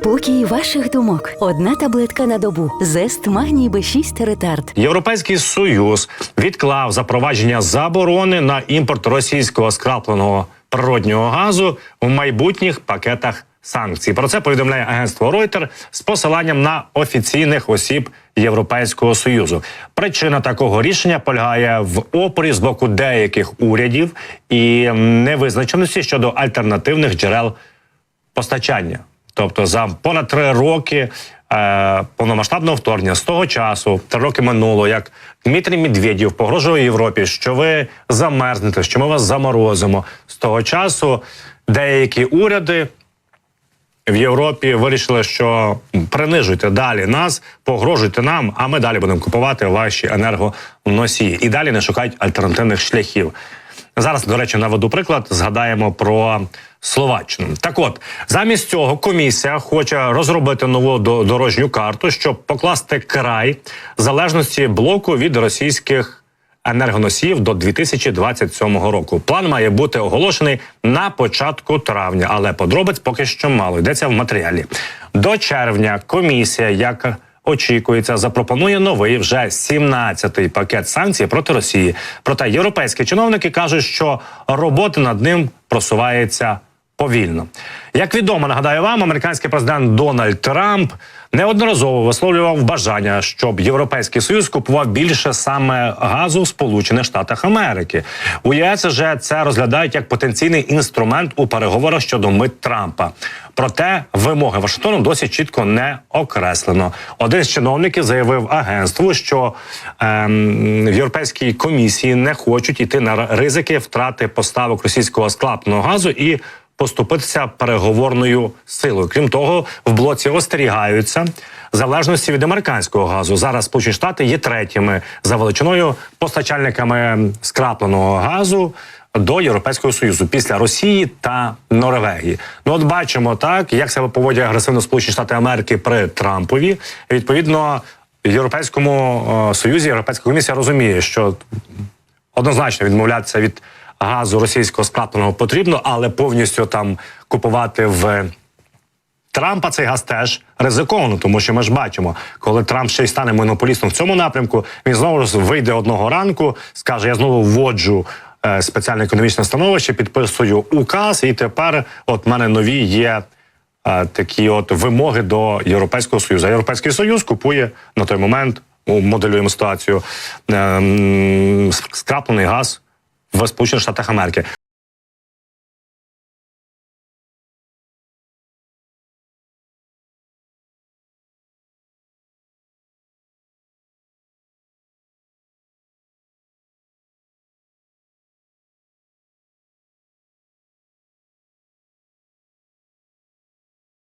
Спокій ваших думок. Одна таблетка на добу. Зест магній Б6 ретард. Європейський союз відклав запровадження заборони на імпорт російського скрапленого природнього газу в майбутніх пакетах санкцій. Про це повідомляє агентство Reuters з посиланням на офіційних осіб Європейського союзу. Причина такого рішення полягає в опорі з боку деяких урядів і невизначеності щодо альтернативних джерел постачання. Тобто за понад три роки е, повномасштабного вторгнення з того часу, три роки минуло, як Дмитрій Медведєв погрожує Європі, що ви замерзнете, що ми вас заморозимо. З того часу деякі уряди в Європі вирішили, що принижуйте далі нас, погрожуйте нам, а ми далі будемо купувати ваші енергоносії і далі не шукають альтернативних шляхів. Зараз, до речі, наведу приклад. Згадаємо про Словаччину. Так, от замість цього комісія хоче розробити нову до- дорожню карту, щоб покласти край залежності блоку від російських енергоносіїв до 2027 року. План має бути оголошений на початку травня, але подробиць поки що мало. Йдеться в матеріалі. До червня комісія, як очікується, запропонує новий вже 17-й пакет санкцій проти Росії. Проте європейські чиновники кажуть, що робота над ним просувається повільно. Як відомо, нагадаю вам, американський президент Дональд Трамп неодноразово висловлював бажання, щоб європейський союз купував більше саме газу в Сполучених Штатах Америки. У ЄС же це розглядають як потенційний інструмент у переговорах щодо мит Трампа. Проте вимоги Вашингтону досить чітко не окреслено. Один з чиновників заявив агентству, що ем, в європейській комісії не хочуть іти на ризики втрати поставок російського склапного газу і поступитися переговорною силою. Крім того, в блоці остерігаються залежності від американського газу. Зараз Сполучені Штати є третіми за величиною постачальниками скрапленого газу. До Європейського союзу після Росії та Норвегії. Ну, от бачимо так, як себе поводять агресивно Сполучені Штати Америки при Трампові. Відповідно, Європейському е, Союзі Європейська комісія розуміє, що однозначно відмовлятися від газу російського скрапленого потрібно, але повністю там купувати в Трампа цей газ теж ризиковано, тому що ми ж бачимо, коли Трамп ще й стане монополістом в цьому напрямку, він знову ж вийде одного ранку, скаже: я знову вводжу. е, Спеціальне економічне становище підписую указ, і тепер от мене нові є е, такі от вимоги до Європейського союзу. А Європейський союз купує на той момент, моделюємо ситуацію, е, скраплений газ в Сполучених Штатах Америки.